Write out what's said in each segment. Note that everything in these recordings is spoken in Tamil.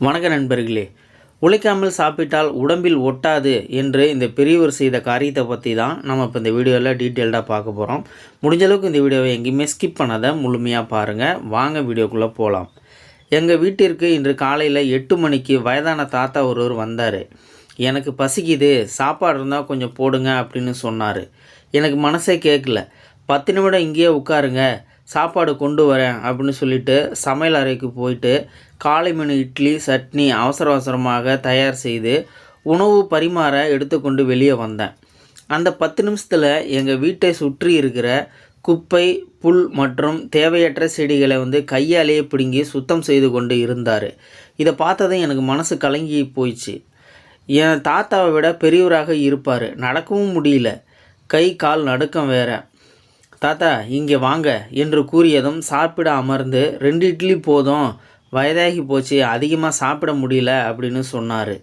வணக்க நண்பர்களே உழைக்காமல் சாப்பிட்டால் உடம்பில் ஒட்டாது என்று இந்த பெரியவர் செய்த காரியத்தை பற்றி தான் நம்ம இப்போ இந்த வீடியோவில் டீட்டெயில்டாக பார்க்க போகிறோம் முடிஞ்சளவுக்கு இந்த வீடியோவை எங்கேயுமே ஸ்கிப் பண்ணாத முழுமையாக பாருங்கள் வாங்க வீடியோக்குள்ளே போகலாம் எங்கள் வீட்டிற்கு இன்று காலையில் எட்டு மணிக்கு வயதான தாத்தா ஒருவர் வந்தார். எனக்கு பசிக்குது சாப்பாடு இருந்தால் கொஞ்சம் போடுங்க அப்படின்னு சொன்னார். எனக்கு மனசே கேட்கல பத்து நிமிடம் இங்கேயே உட்காருங்க சாப்பாடு கொண்டு வரேன் அப்படின்னு சொல்லிட்டு சமையல் அறைக்கு போயிட்டு காலை மெனு இட்லி சட்னி அவசர அவசரமாக தயார் செய்து உணவு பரிமாற எடுத்துக்கொண்டு வெளியே வந்தேன். அந்த பத்து நிமிஷத்தில் எங்கள் வீட்டை சுற்றி இருக்கிற குப்பை புல் மற்றும் தேவையற்ற செடிகளை வந்து கையாலேயே பிடுங்கி சுத்தம் செய்து கொண்டு இருந்தார். இதை பார்த்ததும் எனக்கு மனசு கலங்கி போயிடுச்சு என் தாத்தாவை விட பெரியவராக இருப்பார். நடக்கவும் முடியல. கை கால் நடுக்கம் வேற. தாத்தா இங்கே வாங்க என்று கூறியதும் சாப்பிட அமர்ந்து ரெண்டு இட்லி போதும் வயதாகி போச்சு அதிகமாக சாப்பிட முடியல அப்படின்னு சொன்னார்.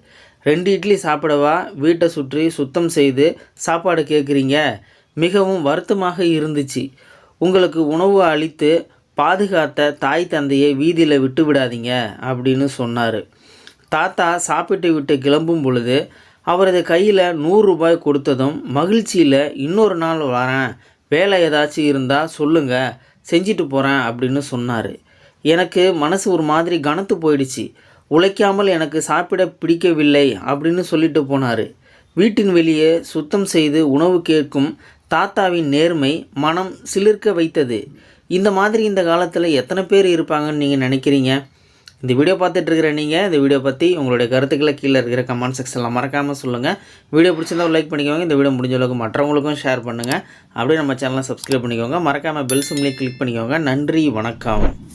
ரெண்டு இட்லி சாப்பிடவா? வீட்டை சுற்றி சுத்தம் செய்து சாப்பாடு கேட்குறீங்க? மிகவும் வருத்தமாக இருந்துச்சு. உங்களுக்கு உணவு அளித்து பாதுகாத்த தாய் தந்தையை வீதியில் விட்டு விடாதீங்க அப்படின்னு சொன்னார். தாத்தா சாப்பிட்டு விட்டு கிளம்பும் பொழுது அவரது கையில் நூறுரூபாய் கொடுத்ததும் மகிழ்ச்சியில் இன்னொரு நாள் வரேன். வேலை ஏதாச்சும் இருந்தால் சொல்லுங்கள் செஞ்சுட்டு போகிறேன் அப்படின்னு சொன்னார். எனக்கு மனசு ஒரு மாதிரி கனத்து போயிடுச்சு. உழைக்காமல் எனக்கு சாப்பிட பிடிக்கவில்லை அப்படின்னு சொல்லிட்டு போனார். வீட்டின் வெளியே சுத்தம் செய்து உணவு கேட்கும் தாத்தாவின் நேர்மை மனம் சிலிர்க்க வைத்தது. இந்த மாதிரி இந்த காலத்தில் எத்தனை பேர் இருப்பாங்கன்னு நீங்கள் நினைக்கிறீங்க? இந்த வீடியோ பார்த்துட்ருக்கிற நீங்கள் இந்த வீடியோ பற்றி உங்களுடைய கருத்துக்களை கீழே இருக்கிற கமெண்ட் செக்ஷனில் மறக்காமல் சொல்லுங்கள் வீடியோ பிடிச்சிருந்தா லைக் பண்ணிக்கோங்க. இந்த வீடியோ முடிஞ்ச அளவுக்கு மற்றவங்களுக்கும் ஷேர் பண்ணுங்கள் அப்படியே நம்ம சேனலை சப்ஸ்கிரைப் பண்ணிக்கோங்க. மறக்காமல் பெல் சிம்லேயே கிளிக் பண்ணிக்கோங்க. நன்றி வணக்கம்.